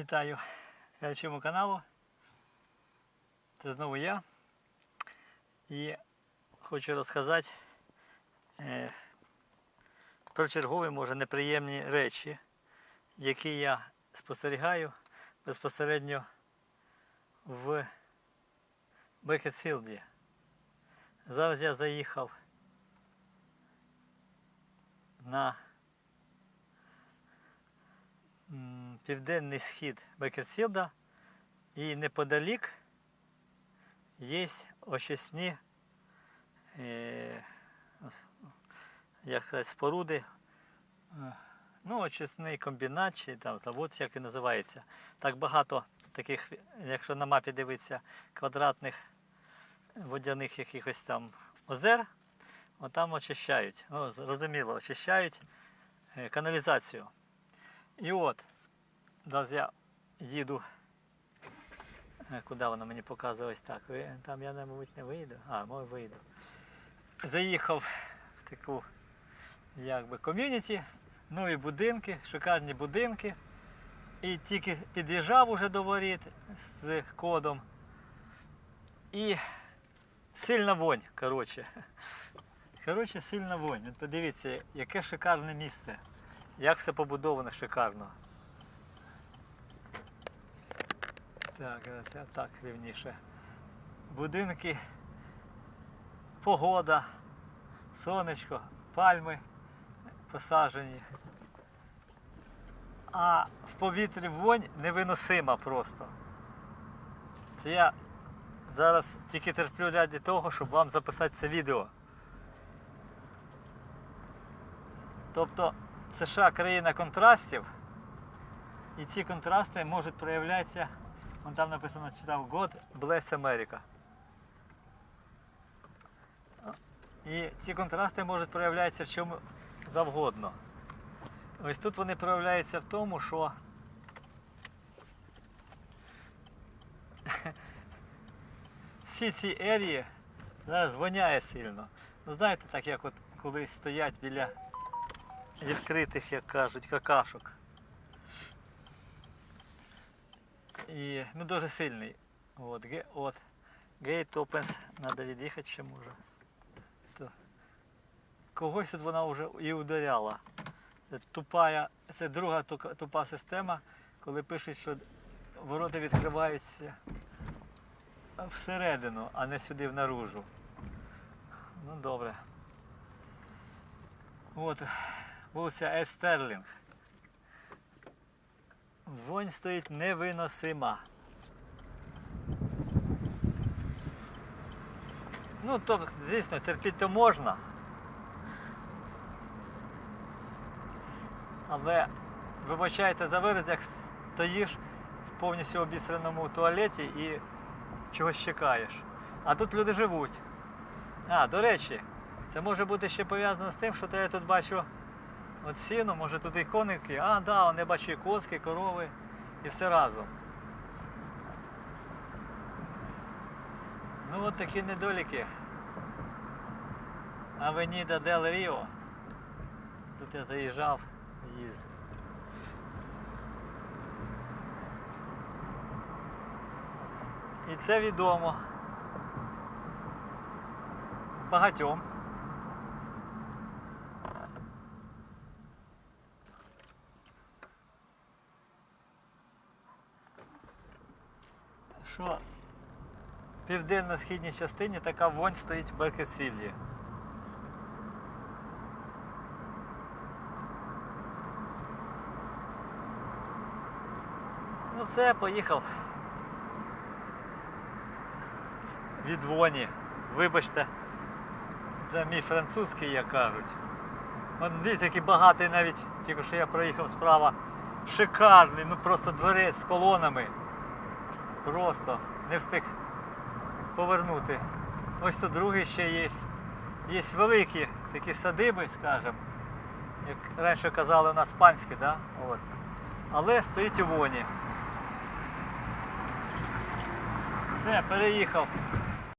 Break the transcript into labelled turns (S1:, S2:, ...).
S1: Вітаю глядачому каналу. Це знову я. І хочу розказати е, про чергові, може, неприємні речі, які я спостерігаю безпосередньо в Бекетфілді. Зараз я заїхав на південний схід Бекерсфілда і неподалік є очисні е, як сказати, споруди. Е, Ну, очисний комбінат чи там завод, як він називається. Так багато таких, якщо на мапі дивитися, квадратних водяних якихось там озер, от там очищають. Ну, зрозуміло, очищають е, каналізацію. І от, зараз я їду. Е, Куди воно мені показує ось так? Там я, мабуть, не вийду. А, може вийду. Заїхав в таку якби ком'юніті, нові будинки, шикарні будинки. І тільки під'їжджав уже до воріт з кодом. І сильна вонь, коротше. Коротше, сильна вонь. Подивіться, яке шикарне місце. Як все побудовано шикарно. Так, е, це так рівніше. Будинки, погода, сонечко, пальми посаджені. А в повітрі вонь невиносима просто. Це я зараз тільки терплю раді того, щоб вам записати це відео. Тобто США країна контрастів, і ці контрасти можуть проявлятися, вон там написано, читав God Bless America. І ці контрасти можуть проявлятися в чому завгодно. Ось тут вони проявляються в тому, що всі ці ерії зараз воняє сильно. Ну знаєте, так як от коли стоять біля відкритих, як кажуть, какашок. І ну дуже сильний. От, ге, от. Гейт опенс, треба від'їхати ще може. То. Когось тут вона вже і ударяла. Це тупая, це друга тупа система, коли пишуть, що ворота відкриваються всередину, а не сюди в наружу. Ну добре. От, вулиця Естерлінг. Вонь стоїть невиносима. Ну, то, звісно, терпіти можна. Але вибачайте за вираз, як стоїш в повністю обісраному туалеті і чогось чекаєш. А тут люди живуть. А, до речі, це може бути ще пов'язано з тим, що я тут бачу от сіно, може тут і коники. А, да, вони бачу коски, корови і все разом. Ну от такі недоліки. Авеніда Дел Ріо. Тут я заїжджав, їздив. І це відомо багатьом. Що в південно-східній частині така вонь стоїть в Беркесфілді. Ну все, поїхав. Від воні. Вибачте за мій французький, як кажуть. От дивіться, який багатий навіть, тільки що я проїхав справа. Шикарний, ну просто дворець з колонами. Просто не встиг повернути. Ось тут другий ще є. Є великі такі садиби, скажімо, як раніше казали у нас панські, да? От. але стоїть у воні. Все, переїхав